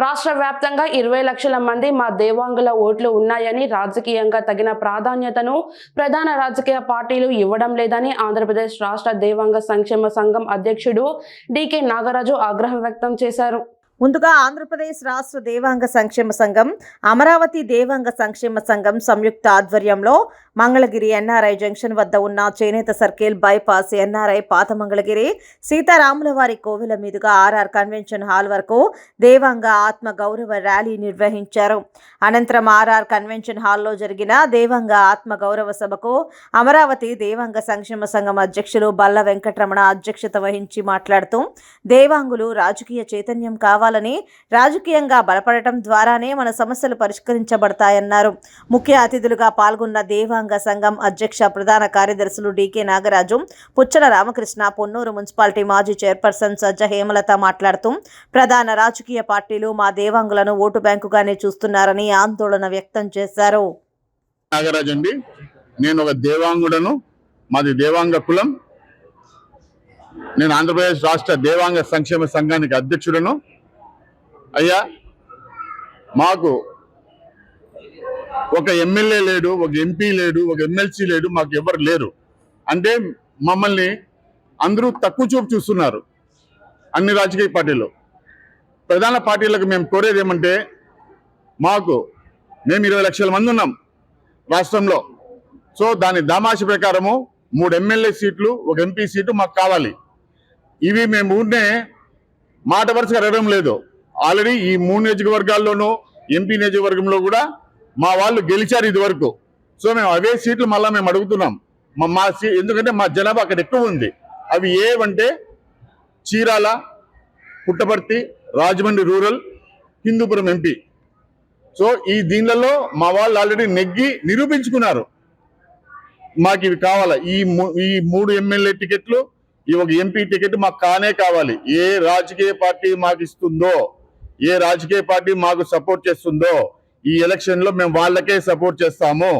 రాష్ట్ర వ్యాప్తంగా ఇరవై లక్షల మంది మా దేవాంగుల ఓట్లు ఉన్నాయని రాజకీయంగా తగిన ప్రాధాన్యతను ప్రధాన రాజకీయ పార్టీలు ఇవ్వడం లేదని ఆంధ్రప్రదేశ్ రాష్ట్ర దేవాంగ సంక్షేమ సంఘం అధ్యక్షుడు డికే నాగరాజు ఆగ్రహం వ్యక్తం చేశారు. ముందుగా ఆంధ్రప్రదేశ్ రాష్ట్ర దేవాంగ సంక్షేమ సంఘం అమరావతి దేవాంగ సంక్షేమ సంఘం సంయుక్త ఆధ్వర్యంలో మంగళగిరి ఎన్ఆర్ఐ జంక్షన్ వద్ద ఉన్న చేనేత సర్కిల్ బైపాస్ ఎన్ఆర్ఐ పాత మంగళగిరి సీతారాములవారి కోవెల మీదుగా ఆర్ఆర్ కన్వెన్షన్ హాల్ వరకు దేవాంగ ఆత్మ గౌరవ ర్యాలీ నిర్వహించారు. అనంతరం ఆర్ఆర్ కన్వెన్షన్ హాల్లో జరిగిన దేవాంగ ఆత్మ గౌరవ సభకు అమరావతి దేవాంగ సంక్షేమ సంఘం అధ్యక్షులు బల్ల వెంకటరమణ అధ్యక్షత వహించి మాట్లాడుతూ దేవాంగులు రాజకీయ చైతన్యం కావాలని రాజకీయంగా బలపడటం ద్వారానే మన సమస్యలు పరిష్కరించబడతాయన్నారు. ముఖ్య అతిథులుగా పాల్గొన్న దేవాంగ సంఘం అధ్యక్ష ప్రధాన కార్యదర్శులు డికే నాగరాజు పుచ్చల రామకృష్ణ పొన్నూరు మున్సిపాలిటీ మాజీ చైర్పర్సన్ సజ్జ హేమలత మాట్లాడుతూ ప్రధాన రాజకీయ పార్టీలు మా దేవాంగులను ఓటు బ్యాంకుగానే చూస్తున్నారని ఆందోళన వ్యక్తం చేశారు. నాగరాజు అండి నేను ఒక దేవాంగుడను మాది దేవాంగ కులం. నేను ఆంధ్రప్రదేశ్ రాష్ట్ర దేవాంగ సంక్షేమ సంఘానికి అధ్యక్షుడను. అయ్యా మాకు ఒక ఎమ్మెల్యే లేడు ఒక ఎంపీ లేడు ఒక ఎమ్మెల్సీ లేడు మాకు ఎవరు లేరు. అంటే మమ్మల్ని అందరూ తక్కువ చూపు చూస్తున్నారు అన్ని రాజకీయ పార్టీలు. ప్రధాన పార్టీలకు మేము కోరేది ఏమంటే మాకు మేము ఇరవై లక్షల మంది ఉన్నాం రాష్ట్రంలో. సో దాని దామాషి ప్రకారము మూడు ఎమ్మెల్యే సీట్లు ఒక ఎంపీ సీటు మాకు కావాలి. ఇవి మేము ఊరినే మాట వరుసగా అడగడం లేదు. ఆల్రెడీ ఈ మూడు నియోజకవర్గాల్లోనూ ఎంపీ నియోజకవర్గంలో కూడా మా వాళ్ళు గెలిచారు ఇది వరకు సో మేము అవే సీట్లు మళ్ళీ మేము అడుగుతున్నాం. మా మా సీ ఎందుకంటే మా జనాభా అక్కడ ఎక్కువ ఉంది. అవి ఏవంటే Chirala Puttaparthi Rajahmundry rural Hindupuram MP so ఈ దీనిలలో మా వాళ్ళు ఆల్రెడీ నెగ్గి నిరూపించుకున్నారు. మాకు ఇవి కావాలా? ఈ మూ- ఈ మూడు ఎమ్మెల్యే టికెట్లు ఈ ఒక ఎంపీ టికెట్ మాకు కానే కావాలి. ఏ రాజకీయ పార్టీ మాకు ఇస్తుందో ఏ రాజకీయ పార్టీ మాకు సపోర్ట్ చేస్తుందో ఈ ఎలక్షన్లో మేము వాళ్ళకే సపోర్ట్ చేస్తాము.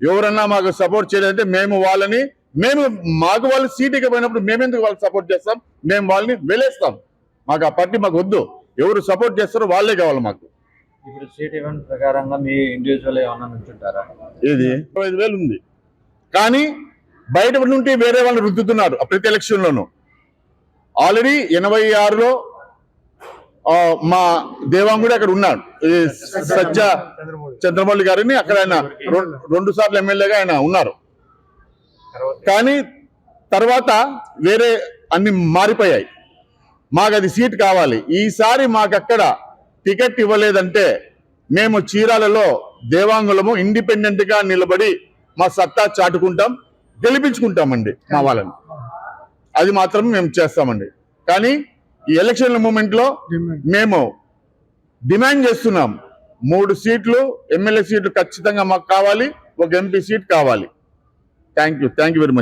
ఎవరన్నా మాకు సపోర్ట్ చేయలేదంటే మేము వాళ్ళని మేము మాకు వాళ్ళు సీట్ ఇకపోయినప్పుడు మేమెందుకు వాళ్ళకి సపోర్ట్ చేస్తాం? మేము వాళ్ళని వెలేస్తాం. మాకు ఆ పార్టీ మాకు వద్దు. ఎవరు సపోర్ట్ చేస్తారో వాళ్ళే కావాలి మాకు. ఇప్పుడు సీట్ ఈవెంట్ ప్రకారంగా మీ ఇండివిజువల్ ఏమన్నా నుంచుంటారా? ఏది? ఇరవై వేలు ఉంది. కానీ బయట నుండి వేరే వాళ్ళు రుద్దుతున్నారు ప్రతి ఎలక్షన్ లోను. ఆల్రెడీ ఎనభై ఆరులో మా మా కూడా అక్కడ ఉన్నాడు. సజ్జ చంద్రమౌళి గారిని అక్కడ ఆయన రెండు సార్లు ఎమ్మెల్యేగా ఆయన ఉన్నారు. కానీ తర్వాత వేరే అన్ని మారిపోయాయి. మాకు అది సీట్ కావాలి. ఈసారి మాకు అక్కడ టికెట్ ఇవ్వలేదంటే మేము చీరాలలో దేవాంగులము ఇండిపెండెంట్గా నిలబడి మా సత్తా చాటుకుంటాం గెలిపించుకుంటామండి మా వాళ్ళని. అది మాత్రం మేము చేస్తామండి. కానీ ఈ ఎలక్షన్ మూమెంట్లో మేము డిమాండ్ చేస్తున్నాం. మూడు సీట్లు ఎమ్మెల్యే సీట్లు ఖచ్చితంగా మాకు కావాలి ఒక ఎంపీ సీట్ కావాలి. Thank you thank you very much